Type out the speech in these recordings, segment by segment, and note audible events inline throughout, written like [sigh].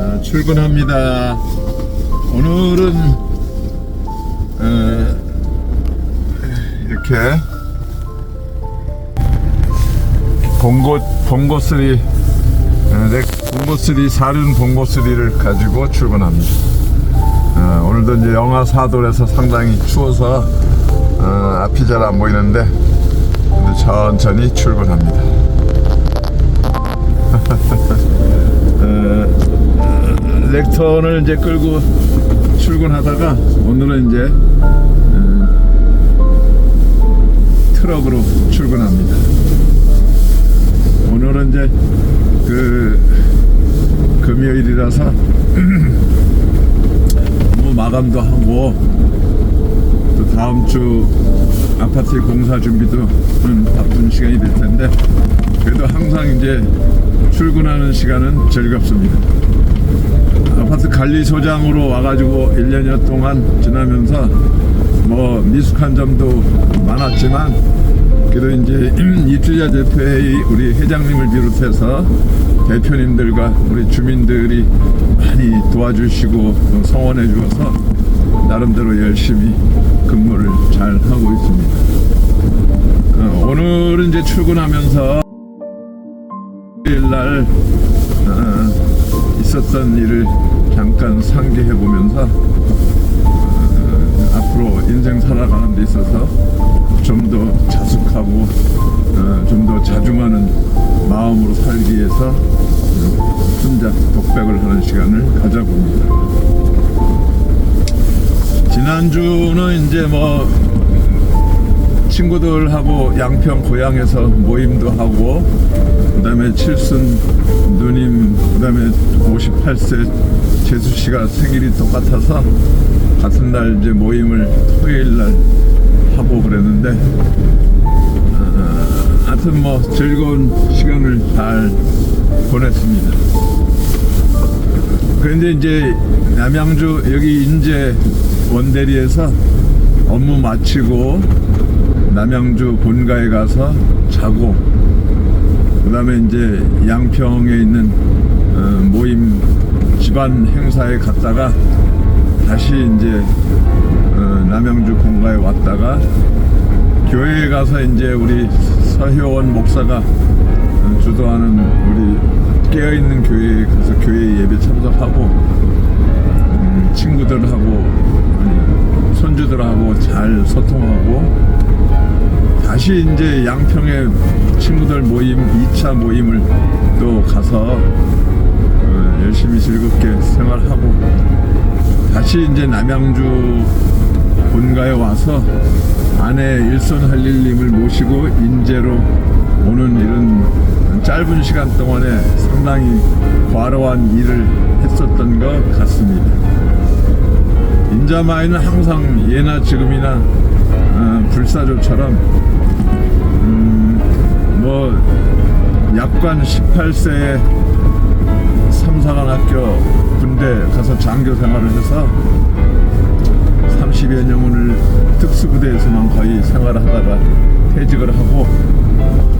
어, 출근합니다. 오늘은 어, 이렇게 봉고 봉고스리 어, 내 봉고스리 사륜 봉고스리를 가지고 출근합니다. 어, 오늘도 이제 영하 4도라서 상당히 추워서 어, 앞이 잘 안 보이는데 천천히 출근합니다. [laughs] 렉턴을 이제 끌고 출근하다가 오늘은 이제 음, 트럭으로 출근합니다. 오늘은 이제 그 금요일이라서 업무 [clears throat] 마감도 하고 또 다음 주 아파트 공사 준비도 음, 바쁜 시간이 될 텐데 그래도 항상 이제 출근하는 시간은 즐겁습니다. 아파트 관리소장으로 와가지고 1년여 동안 지나면서 뭐 미숙한 점도 많았지만 그래도 이제 입주자 대표회의 우리 회장님을 비롯해서 대표님들과 우리 주민들이 많이 도와주시고 또 성원해 주어서 나름대로 열심히 근무를 잘 하고 있습니다. 어, 오늘은 이제 출근하면서 일날 어, 있었던 일을 잠깐 상기해 보면서 어, 앞으로 인생 살아가는 데 있어서 좀 더 자숙하고 어, 좀더 자중하는 마음으로 살기 위해서 어, 혼자 독백을 하는 시간을 가져봅니다. 지난주는 이제 뭐 친구들하고 양평 고향에서 모임도 하고 그 다음에 칠순 누님 그 다음에 58세 재수 씨가 생일이 똑같아서 같은 날 이제 모임을 토요일 날 하고 그랬는데 어, 하여튼 뭐 즐거운 시간을 잘 보냈습니다. 그런데 이제 남양주 여기 인제 원대리에서 업무 마치고 남양주 본가에 가서 자고 그 다음에 이제 양평에 있는 어, 모임 집안 행사에 갔다가 다시 이제 어, 남양주 본가에 왔다가 교회에 가서 이제 우리 서효원 목사가 어, 주도하는 우리 깨어있는 교회에 가서 교회 예배 참석하고 음, 친구들하고 손주들하고 잘 소통하고 다시 이제 양평에 친구들 모임 2차 모임을 또 가서 어, 열심히 즐겁게 생활하고 다시 이제 남양주 본가에 와서 아내 일손 할릴님을 모시고 인제로 오는 이런 짧은 시간 동안에 상당히 과로한 일을 했었던 것 같습니다. 인자마이는 항상 예나 지금이나 어, 불사조처럼 음, 뭐 약관 18세에 삼사관학교 군대 가서 장교 생활을 해서 30여 년을 특수부대에서만 거의 생활하다가 퇴직을 하고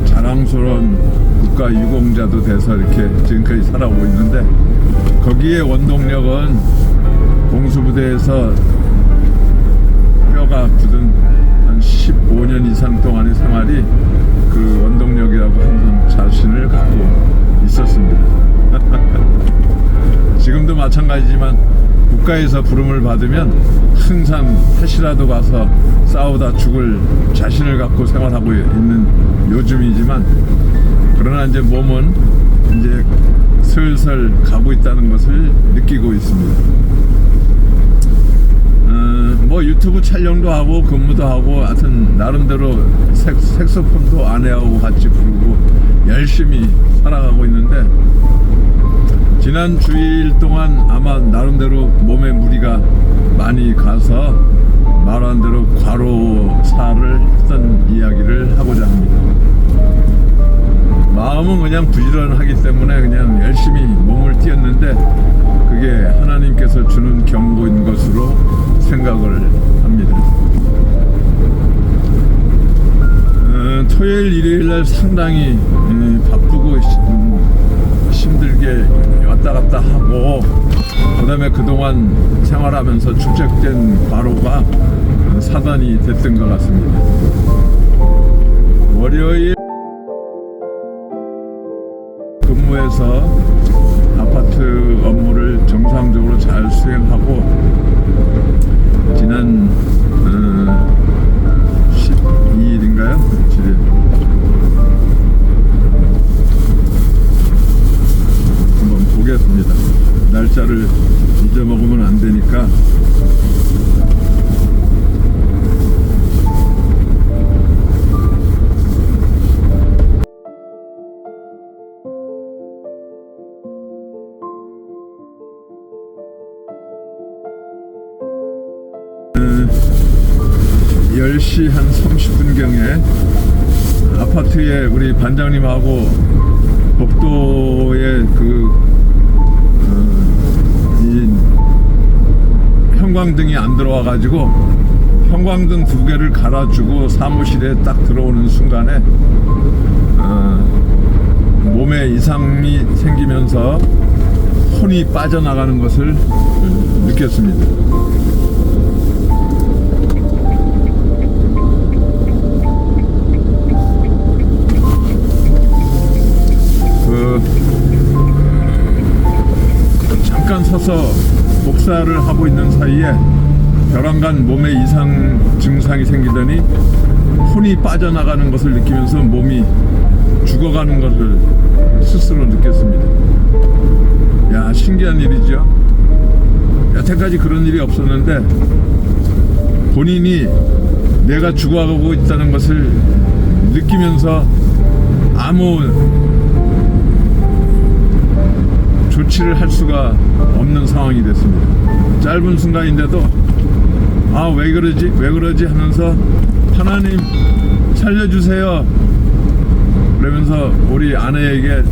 자랑스러운 국가 유공자도 돼서 이렇게 지금까지 살아오고 있는데 거기에 원동력은 공수부대에서 뼈가 굳은 한 15년 이상 동안의 생활이 그 원동력이라고 항상 자신을 갖고 있었습니다. [laughs] 지금도 마찬가지지만 국가에서 부름을 받으면 항상 다시라도 가서 싸우다 죽을 자신을 갖고 생활하고 있는 요즘이지만 그러나 이제 몸은 이제 슬슬 가고 있다는 것을 느끼고 있습니다. 어, 뭐 유튜브 촬영도 하고 근무도 하고 하여튼 나름대로 색, 색소폰도 아내하고 같이 부르고 열심히 살아가고 있는데 지난 주일 동안 아마 나름대로 몸에 무리가 많이 가서 말한 대로 과로사를 했던 이야기를 하고자 합니다. 마음은 그냥 부지런하기 때문에 그냥 열심히 몸을 띄었는데 그게 하나님께서 주는 경고인 것으로 생각을 합니다. 어, 토요일 일요일 날 상당히 음, 바쁘고 시- 음, 왔다 갔다 하고 그다음에 그동안 생활하면서 축적된 과로가 어, 사단이 됐던 것 같습니다. 월요일 근무해서 아파트 업무를 정상적으로 잘 수행하고 지난 어, 12일인가요? 며칠이 한번 보겠습니다. 날짜를 잊어먹으면 안 되니까. 음, 10시 한 30분경에 아파트에 우리 반장님하고 복도에 그 형광등이 안 들어와 가지고 형광등 두 개를 갈아주고 사무실에 딱 들어오는 순간에 어, 몸에 이상이 생기면서 혼이 빠져나가는 것을 어, 느꼈습니다. 그 서서 복사를 하고 있는 사이에 벼랑간 몸에 이상 증상이 생기더니 혼이 빠져나가는 것을 느끼면서 몸이 죽어가는 것을 스스로 느꼈습니다. 야 신기한 일이죠. 여태까지 그런 일이 없었는데 본인이 내가 죽어가고 있다는 것을 느끼면서 아무 조치를 할 수가 없는 상황이 됐습니다. 짧은 순간인데도 아 왜 그러지? 왜 그러지? 하면서 하나님 살려주세요. 그러면서 우리 아내에게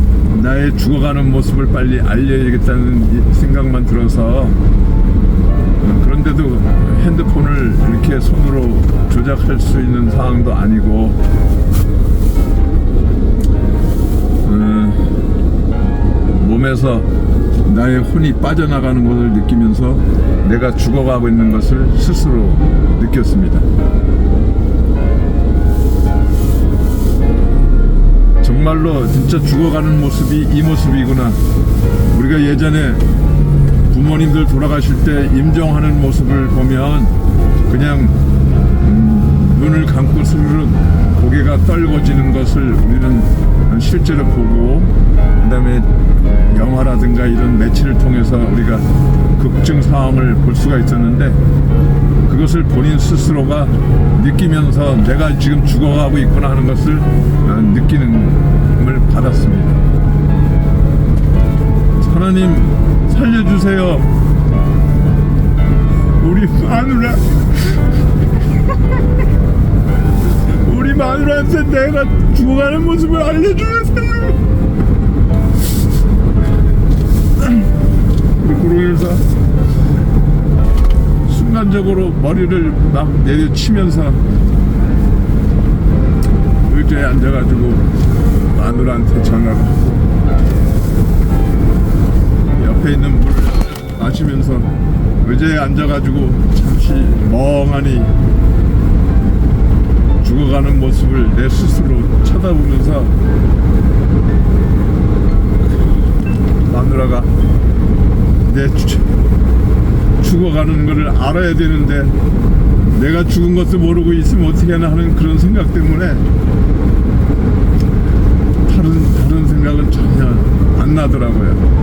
나의 죽어가는 모습을 빨리 알려야겠다는 이 생각만 들어서 어, 그런데도 핸드폰을 이렇게 손으로 조작할 수 있는 상황도 아니고 어, 몸에서 나의 혼이 빠져나가는 것을 느끼면서 내가 죽어가고 있는 것을 스스로 느꼈습니다. 정말로 진짜 죽어가는 모습이 이 모습이구나. 우리가 예전에 부모님들 돌아가실 때 임종하는 모습을 보면 그냥 음, 눈을 감고 스르륵 고개가 떨궈지는 것을 우리는 실제로 보고 그다음에 영화라든가 이런 매체를 통해서 우리가 극증 상황을 볼 수가 있었는데 그것을 본인 스스로가 느끼면서 내가 지금 죽어가고 있구나 하는 것을 어, 느끼는을 받았습니다. 하나님 살려주세요. 우리 마누라 [laughs] 우리 마누라한테 내가 죽어가는 모습을 알려주세요. 구룡일사 순간적으로 머리를 막 내려치면서 의자에 앉아가지고 마누라한테 전화를 하고 옆에 있는 물을 마시면서 의자에 앉아가지고 잠시 멍하니 죽어가는 모습을 내 스스로 쳐다보면서 마누라가 내 죽- 죽어가는 것을 알아야 되는데 내가 죽은 것도 모르고 있으면 어떻게 하나 하는 그런 생각 때문에 다른 다른 생각은 전혀 안 나더라고요.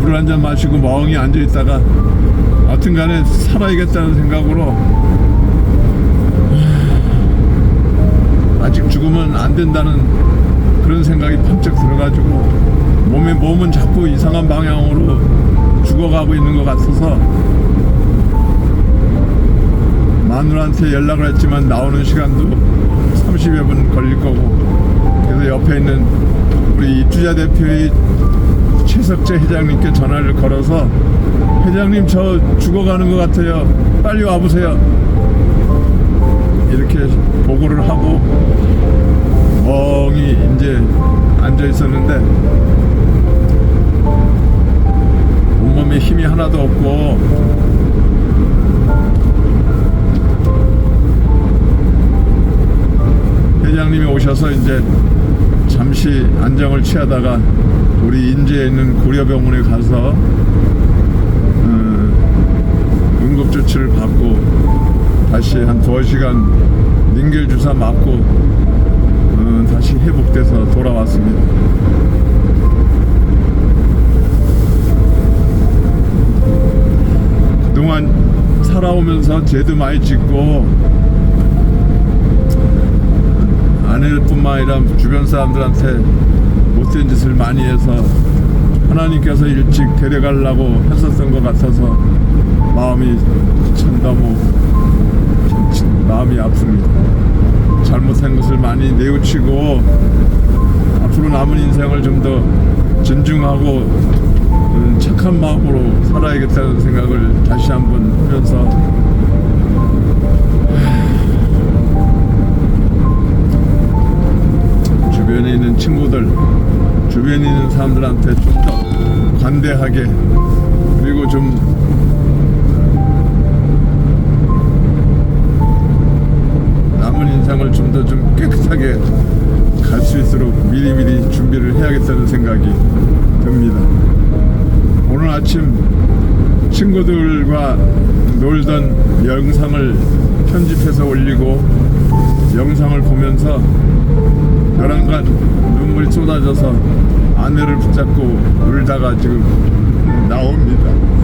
물 한 잔 마시고 멍이 앉아 있다가 하여튼간에 살아야겠다는 생각으로 아직 죽으면 안 된다는 그런 생각이 번쩍 들어가지고 몸에 몸은 자꾸 이상한 방향으로 죽어가고 있는 것 같아서 마누라한테 연락을 했지만 나오는 시간도 30여 분 걸릴 거고 그래서 옆에 있는 우리 입주자 대표의 최석재 회장님께 전화를 걸어서 회장님 저 죽어가는 것 같아요. 빨리 와보세요. 이렇게 보고를 하고 멍이 이제 앉아 있었는데 하나도 없고 회장님이 오셔서 이제 잠시 안정을 취하다가 우리 인제에 있는 고려병원에 가서 어, 응급조치를 받고 다시 한 두어 시간 링겔 주사 맞고 어, 다시 회복돼서 돌아왔습니다. 그동안 살아오면서 죄도 많이 짓고 아내뿐만 아니라 주변 사람들한테 못된 짓을 많이 해서 하나님께서 일찍 데려가려고 했었던 것 같아서 마음이 참 너무 마음이 아픕니다. 잘못한 것을 많이 내우치고 앞으로 남은 인생을 좀 더 진중하고 음, 착한 마음으로 살아야겠다는 생각을 다시 한번 하면서 주변에 있는 친구들, 주변에 있는 사람들한테 좀 더 관대하게 그리고 좀 남은 인생을 좀더좀 깨끗하게 갈 수 있도록 미리미리 준비를 해야겠다는 생각이 듭니다. 오늘 아침 친구들과 놀던 영상을 편집해서 올리고 영상을 보면서 벼랑간 눈물이 쏟아져서 아내를 붙잡고 울다가 지금 나옵니다.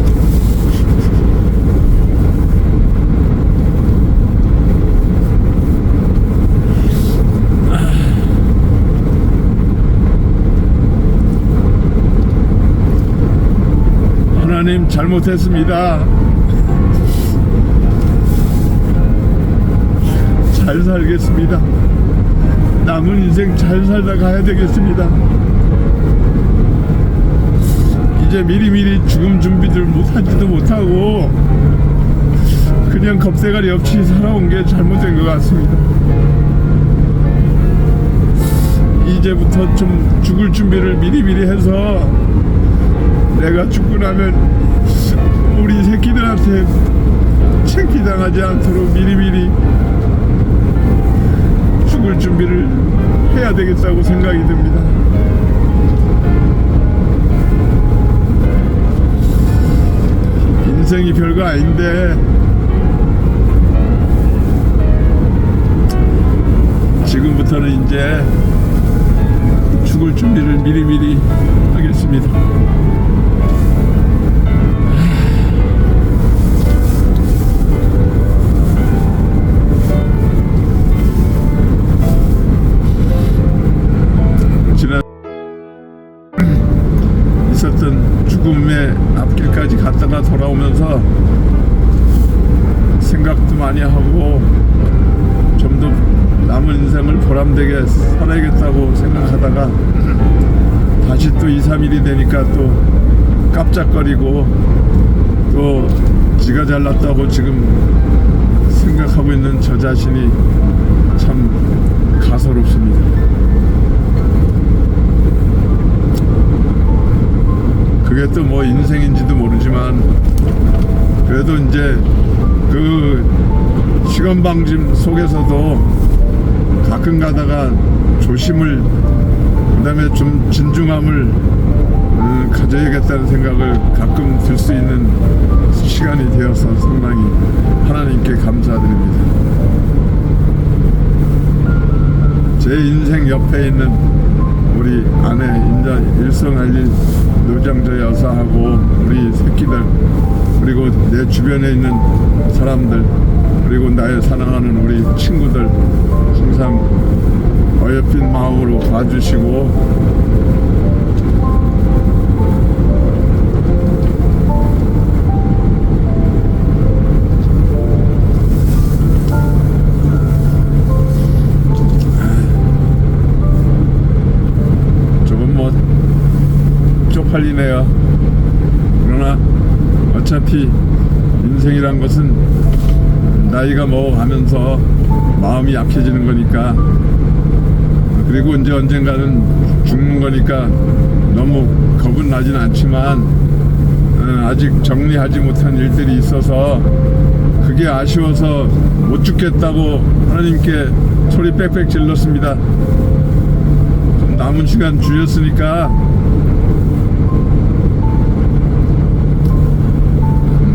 하나님 잘못했습니다. [laughs] 잘 살겠습니다. 남은 인생 잘 살다 가야 되겠습니다. 이제 미리미리 죽음 준비들 못하지도 못하고 그냥 겁대가리 없이 살아온 게 잘못된 것 같습니다. 이제부터 좀 죽을 준비를 미리미리 해서 내가 죽고 나면 우리 새끼들한테 창피당하지 않도록 미리미리 죽을 준비를 해야 되겠다고 생각이 듭니다. 인생이 별거 아닌데 지금부터는 이제 죽을 준비를 미리미리 하겠습니다. 앞길까지 갔다가 돌아오면서 생각도 많이 하고 좀 더 남은 인생을 보람되게 살아야겠다고 생각하다가 다시 또 2, 3일이 되니까 또 깜짝거리고 또 지가 잘났다고 지금 생각하고 있는 저 자신이 참 가소롭습니다. 그게 또 뭐 인생인지도 모르지만 그래도 이제 그 시간 방짐 속에서도 가끔 가다가 조심을 그다음에 좀 진중함을 음, 가져야겠다는 생각을 가끔 들 수 있는 시간이 되어서 상당히 하나님께 감사드립니다. 제 인생 옆에 있는 우리 아내 인자 일성할일 노정저 여사하고 우리 새끼들 그리고 내 주변에 있는 사람들 그리고 나의 사랑하는 우리 친구들 항상 어여쁜 마음으로 봐주시고 쪽팔리네요. 그러나 어차피 인생이란 것은 나이가 먹어가면서 마음이 약해지는 거니까 그리고 이제 언젠가는 죽는 거니까 너무 겁은 나진 않지만 어, 아직 정리하지 못한 일들이 있어서 그게 아쉬워서 못 죽겠다고 하나님께 소리 빽빽 질렀습니다. 좀 남은 시간 주셨으니까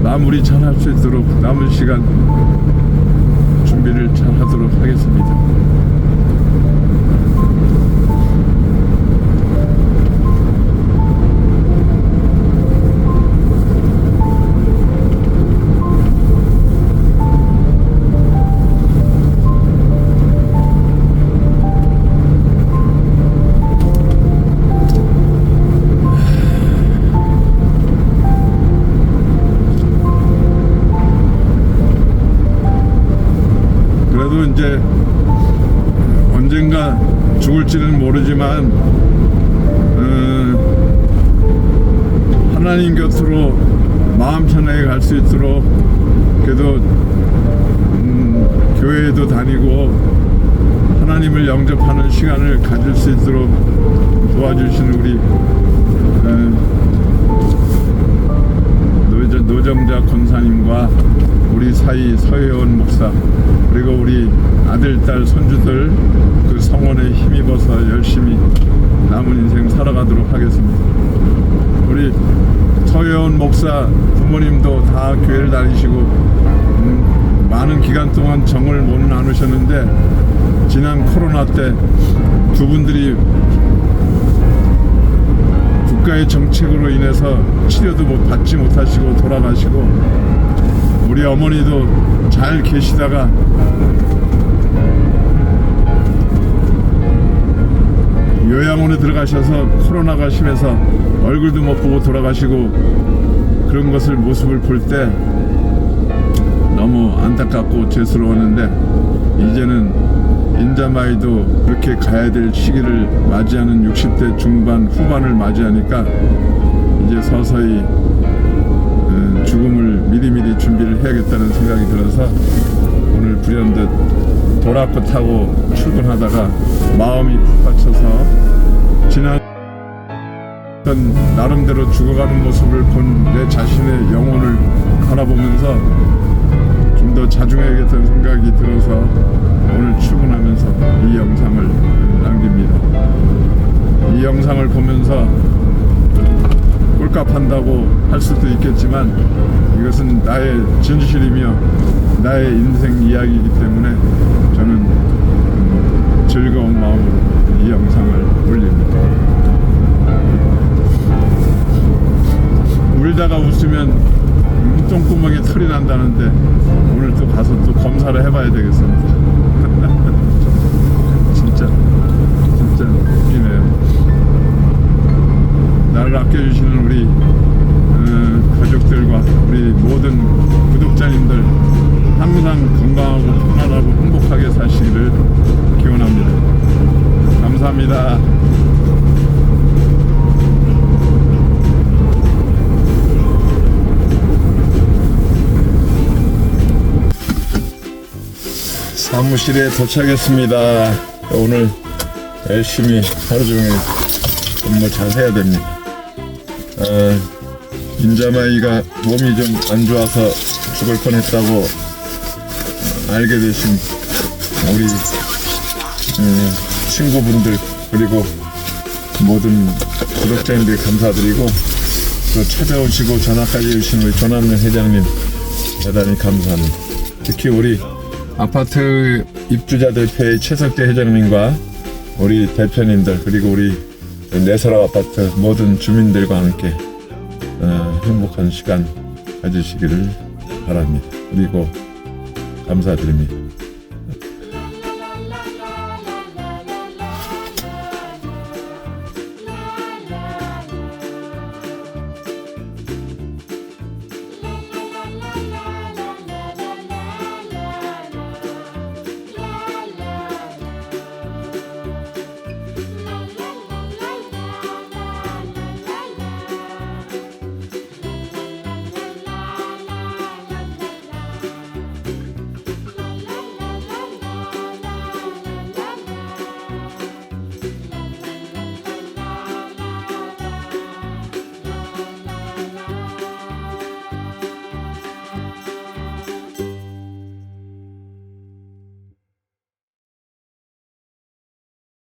마무리 잘 할 수 있도록 남은 시간 준비를 잘 하도록 하겠습니다. 그래도 이제 언젠가 죽을지는 모르지만 어, 하나님 곁으로 마음 편하게 갈 수 있도록 그래도 음, 교회에도 다니고 하나님을 영접하는 시간을 가질 수 있도록 도와주시는 우리 어, 노정, 노정자 권사님과 우리 사이 서혜원 목사 그리고 우리 아들, 딸, 손주들 그 성원에 힘입어서 열심히 남은 인생 살아가도록 하겠습니다. 우리 서혜원 목사 부모님도 다 교회를 다니시고 음, 많은 기간 동안 정을 못 나누셨는데 지난 코로나 때 두 분들이 국가의 정책으로 인해서 치료도 못 받지 못하시고 돌아가시고 우리 어머니도 잘 계시다가 요양원에 들어가셔서 코로나가 심해서 얼굴도 못 보고 돌아가시고 그런 것을 모습을 볼 때 너무 안타깝고 죄스러웠는데 이제는 인자마이도 그렇게 가야 될 시기를 맞이하는 60대 중반 후반을 맞이하니까 이제 서서히 어, 죽음을 미리미리 준비를 해야겠다는 생각이 들어서 오늘 불현듯 도라코 타고 출근하다가 마음이 푹 받쳐서 지난 나름대로 죽어가는 모습을 본 내 자신의 영혼을 바라보면서 좀 더 자중해야겠다는 생각이 들어서 한다고 할 수도 있겠지만 이것은 나의 진실이며 나의 인생 이야기이기 때문에 저는 음, 즐거운 마음으로 이 영상을 올립니다. 울다가 웃으면 음, 똥구멍에 털이 난다는데 오늘 또 가서 또 검사를 해봐야 되겠습니다. [laughs] 진짜 진짜 웃기네요. 나를 아껴주시는 우리 사무실에 도착했습니다. 오늘 열심히 하루 종일 업무 잘 해야 됩니다. 어, 인자마이가 몸이 좀 안 좋아서 죽을 뻔했다고 어, 알게 되신 우리 음, 친구분들 그리고 모든 구독자님들 감사드리고 또 찾아오시고 전화까지 해주신 우리 조남현 회장님 대단히 감사합니다. 특히 우리 아파트 입주자 대표의 최석대 회장님과 우리 대표님들 그리고 우리 내설아 아파트 모든 주민들과 함께 어, 행복한 시간 가지시기를 바랍니다. 그리고 감사드립니다.